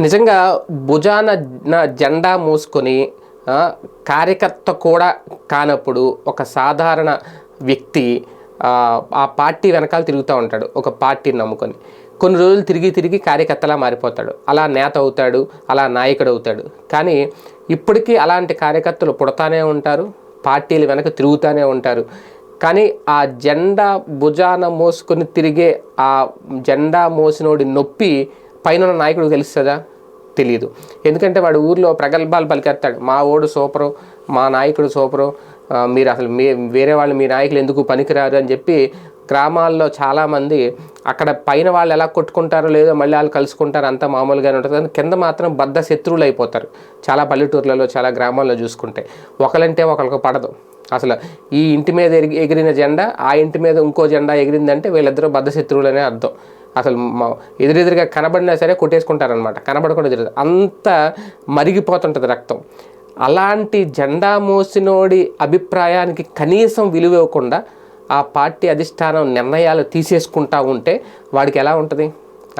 నిజంగా భుజాన నా జెండా మోసుకొని కార్యకర్త కూడా కానప్పుడు ఒక సాధారణ వ్యక్తి ఆ, పార్టీ వెనకాల తిరుగుతూ ఉంటాడు ఒక పార్టీని నమ్ముకొని. కొన్ని రోజులు తిరిగి తిరిగి కార్యకర్తలా మారిపోతాడు. అలా నేత అవుతాడు అలా నాయకుడు అవుతాడు. కానీ ఇప్పటికీ అలాంటి కార్యకర్తలు పుడతానే ఉంటారు పార్టీలు వెనక తిరుగుతూనే ఉంటారు. కానీ ఆ జెండా భుజాన మోసుకొని తిరిగే ఆ జెండా మోసినోడి నొప్పి పైన నాయకుడు నాయకుడికి తెలుస్తుందా? తెలియదు ఎందుకంటే వాడు ఊర్లో ప్రగల్భాలు పలికేస్తాడు. మా ఓడు సూపరు మా నాయకుడు సూపరు మీరు అసలు మీ వేరే వాళ్ళు మీ నాయకులు ఎందుకు పనికిరారు అని చెప్పి గ్రామాల్లో చాలామంది అక్కడ పైన వాళ్ళు ఎలా కొట్టుకుంటారో లేదో మళ్ళీ వాళ్ళు కలుసుకుంటారు. అంతా మామూలుగానే ఉంటుంది. కానీ కింద మాత్రం బద్ద శత్రువులు అయిపోతారు. చాలా పల్లెటూర్లలో చాలా గ్రామాల్లో చూసుకుంటే. ఒకలంటే ఒకరికి పడదు. అసలు ఈ ఇంటి మీద ఎగిరి ఎగిరిన జెండా ఆ ఇంటి మీద ఇంకో జెండా ఎగిరిందంటే వీళ్ళిద్దరూ బద్ద శత్రువులనే అర్థం. అసలు ఎదురెదురుగా కనబడినా సరే కొట్టేసుకుంటారనమాట కనబడకుండా జరుగుతుంది అంత మరిగిపోతుంటుంది రక్తం. అలాంటి జెండా మోసినోడి అభిప్రాయానికి కనీసం విలువ ఇవ్వకుండా ఆ పార్టీ అధిష్టానం నిర్ణయాలు తీసేసుకుంటా ఉంటే వాడికి ఎలా ఉంటుంది?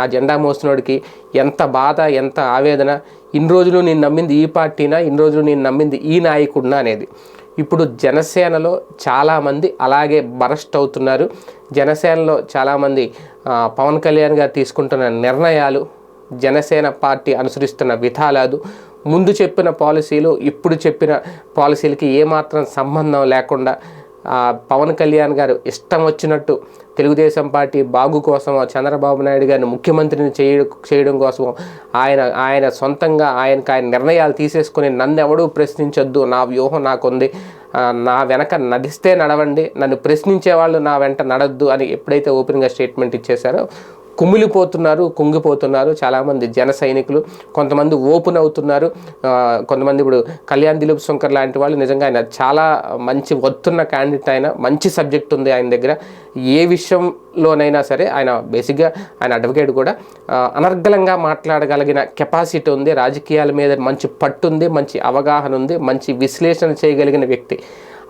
ఆ జెండా మోసినోడికి ఎంత బాధ ఎంత ఆవేదన ఇన్ని రోజులు నేను నమ్మింది ఈ పార్టీనా ఇన్ని రోజులు నేను నమ్మింది ఈ నాయకుడినా అనేది. ఇప్పుడు జనసేనలో చాలామంది అలాగే బరస్ట్ అవుతున్నారు. జనసేనలో చాలామంది పవన్ కళ్యాణ్ గారు తీసుకుంటున్న నిర్ణయాలు జనసేన పార్టీ అనుసరిస్తున్న విధానాలు ముందు చెప్పిన పాలసీలు ఇప్పుడు చెప్పిన పాలసీలకి ఏమాత్రం సంబంధం లేకుండా పవన్ కళ్యాణ్ గారు ఇష్టం వచ్చినట్టు తెలుగుదేశం పార్టీ బాగు కోసం చంద్రబాబు నాయుడు గారిని ముఖ్యమంత్రిని చేయ చేయడం కోసం ఆయన ఆయన సొంతంగా ఆయనకు ఆయన నిర్ణయాలు తీసేసుకుని నన్ను ఎవడూ ప్రశ్నించొద్దు నా వ్యూహం నాకుంది. నా వెనక నడిస్తే నడవండి నన్ను ప్రశ్నించే వాళ్ళు నా వెంట నడద్దు అని ఎప్పుడైతే ఓపెన్గా స్టేట్మెంట్ ఇచ్చేశారో కుమిలిపోతున్నారు కుంగిపోతున్నారు. చాలామంది జన సైనికులు కొంతమంది ఓపెన్ అవుతున్నారు. కొంతమంది ఇప్పుడు కళ్యాణ్ దిలీప్ శంకర్ లాంటి వాళ్ళు నిజంగా ఆయన చాలా మంచి వత్తున్న క్యాండిడేట్ ఆయన మంచి సబ్జెక్ట్ ఉంది ఆయన దగ్గర. ఏ విషయంలోనైనా సరే ఆయన బేసిక్గా ఆయన అడ్వకేట్ కూడా అనర్గళంగా మాట్లాడగలిగిన కెపాసిటీ ఉంది. రాజకీయాల మీద మంచి పట్టు ఉంది మంచి అవగాహన ఉంది మంచి విశ్లేషణ చేయగలిగిన వ్యక్తి.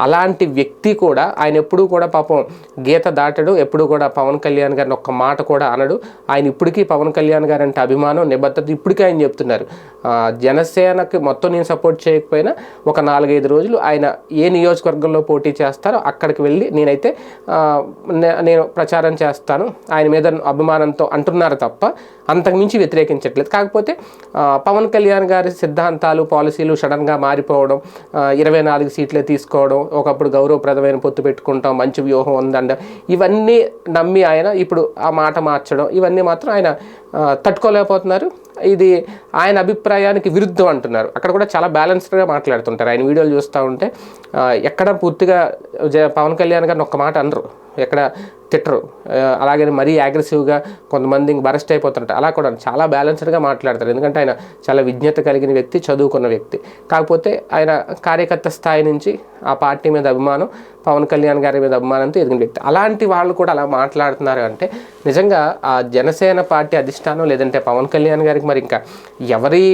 అలాంటి వ్యక్తి కూడా ఆయన ఎప్పుడూ కూడా పాపం గీత దాటడు ఎప్పుడు కూడా పవన్ కళ్యాణ్ గారిని ఒక్క మాట కూడా అనడు. ఆయన ఇప్పటికీ పవన్ కళ్యాణ్ గారు అంటే అభిమానం నిబద్ధత ఇప్పటికీ ఆయన చెప్తున్నారు. జనసేనకి మొత్తం నేను సపోర్ట్ చేయకపోయినా ఒక నాలుగైదు రోజులు ఆయన ఏ నియోజకవర్గంలో పోటీ చేస్తారో అక్కడికి వెళ్ళి నేనైతే నే- నేను ప్రచారం చేస్తాను. ఆయన మీద అభిమానంతో అంటున్నారు తప్ప అంతకుమించి వ్యతిరేకించట్లేదు. కాకపోతే పవన్ కళ్యాణ్ గారి సిద్ధాంతాలు పాలసీలు సడన్గా మారిపోవడం ఇరవై నాలుగు సీట్లే తీసుకోవడం ఒకప్పుడు గౌరవప్రదమైన పొత్తు పెట్టుకుంటాం మంచి వ్యూహం ఉందండ ఇవన్నీ నమ్మి ఆయన ఇప్పుడు ఆ మాట మార్చడం ఇవన్నీ మాత్రం ఆయన తట్టుకోలేకపోతున్నారు. ఇది ఆయన అభిప్రాయానికి విరుద్ధం అంటున్నారు. అక్కడ కూడా చాలా బ్యాలెన్స్డ్గా మాట్లాడుతుంటారు. ఆయన వీడియోలు చూస్తూ ఉంటే ఎక్కడ పూర్తిగా జ- పవన్ కళ్యాణ్ గారిని ఒక్క మాట అనరు. ఎక్కడ తిట్టరు. అలాగే మరీ అగ్రెసివ్గా కొంతమంది ఇంక బరెస్ట్ అయిపోతుంటారు అలా కూడా చాలా బ్యాలెన్స్డ్గా మాట్లాడతారు. ఎందుకంటే ఆయన చాలా విజ్ఞత కలిగిన వ్యక్తి చదువుకున్న వ్యక్తి. కాకపోతే ఆయన కార్యకర్త స్థాయి నుంచి ఆ పార్టీ మీద అభిమానం పవన్ కళ్యాణ్ గారి మీద అభిమానంతో ఎదిగిన వ్యక్తి. అలాంటి వాళ్ళు కూడా అలా మాట్లాడుతున్నారు అంటే నిజంగా ఆ జనసేన పార్టీ అధిష్టానం లేదంటే పవన్ కళ్యాణ్ గారికి మరి ఇంకా ఎవరి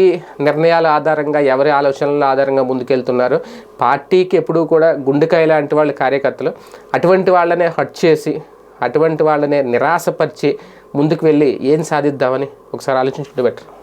నిర్ణయాల ఆధారంగా ఎవరి ఆలోచనల ఆధారంగా ముందుకెళ్తున్నారు? పార్టీకి ఎప్పుడూ కూడా గుండెకాయ లాంటి వాళ్ళు కార్యకర్తలు. అటువంటి వాళ్ళనే హట్ చేసి అటువంటి వాళ్ళనే నిరాశపరిచి ముందుకు వెళ్ళి ఏం సాధిద్దామని ఒకసారి ఆలోచించుకుంటే బెటర్